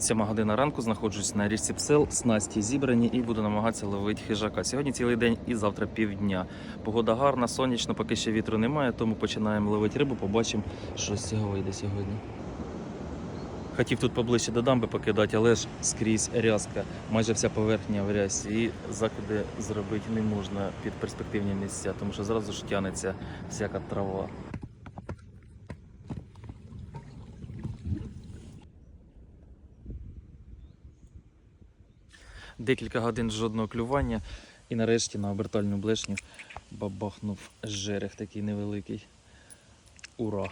Сьома година ранку знаходжусь на річці Псел, снасті зібрані і буду намагатися ловити хижака. Сьогодні цілий день і завтра півдня. Погода гарна, сонячно, поки ще вітру немає, тому починаємо ловити рибу, побачимо, що з цього вийде сьогодні. Хотів тут поближче до дамби покидати, але ж скрізь рязка, майже вся поверхня в рязі. І закиди зробити не можна під перспективні місця, тому що зразу ж тянеться всяка трава. Декілька годин жодного клювання, і нарешті на обертальну блешню бабахнув жерех такий невеликий. Ура!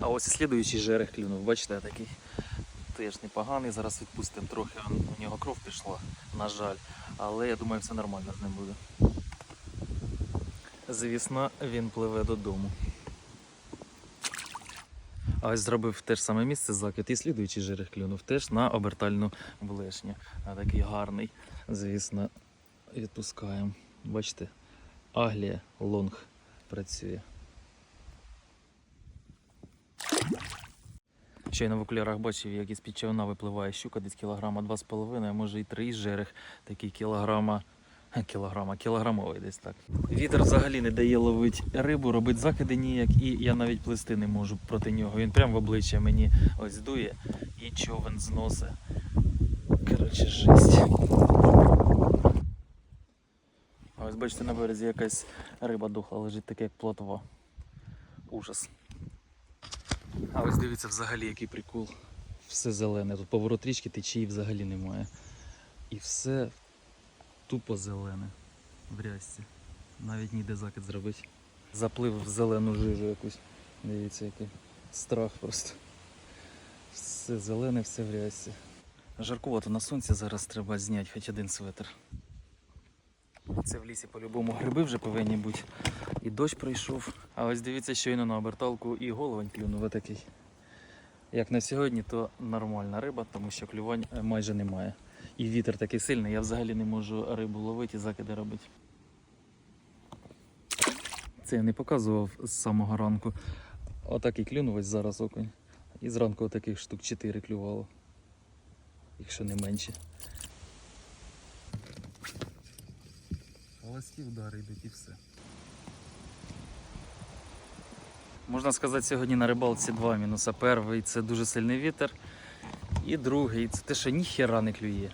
А ось і слідуючий жерех клюнув, бачите, такий теж непоганий. Зараз відпустимо трохи, у нього кров пішла, на жаль. Але я думаю, все нормально з ним буде. Звісно, він пливе додому. А ось зробив те ж саме місце закид і слідуючий жерех клюнув теж на обертальну блешню. А такий гарний, звісно, відпускаємо. Бачите, Аглія лонг працює. Щойно в окулярах бачив, як із під човна випливає щука десь кілограма 2,5, а може і 3 жерех, такий кілограма, кілограма, кілограмовий десь так. Вітер взагалі не дає ловити рибу, робить закиди ніяк, і я навіть плисти не можу проти нього. Він прямо в обличчя мені ось дує і човен зносить. Коротше, жесть. Ось бачите, на березі якась риба дохла лежить, таке як плотва. Ужас. А ось дивіться взагалі який прикол. Все зелене. Тут поворот річки течії взагалі немає. І все тупо зелене в рязці. Навіть ніде закид зробити. Заплив в зелену жижу якусь. Дивіться, який страх просто. Все зелене, все в рязці. Жаркувато на сонці зараз треба зняти хоч один светр. Це в лісі по-любому гриби вже повинні бути. І дощ прийшов. А ось дивіться, щойно на оберталку і головень клюнув отакий. Як на сьогодні, то нормальна риба, тому що клювань е, майже немає. І вітер такий сильний, я взагалі не можу рибу ловити і закиди робити. Це я не показував з самого ранку. Отакий клюнув ось зараз окунь. І зранку отаких штук 4 клювало. Якщо не менше. Холості удари йдуть і все. Можна сказати, сьогодні на рибалці два мінуса. Перший це дуже сильний вітер. І другий це те, що ніхера не клює.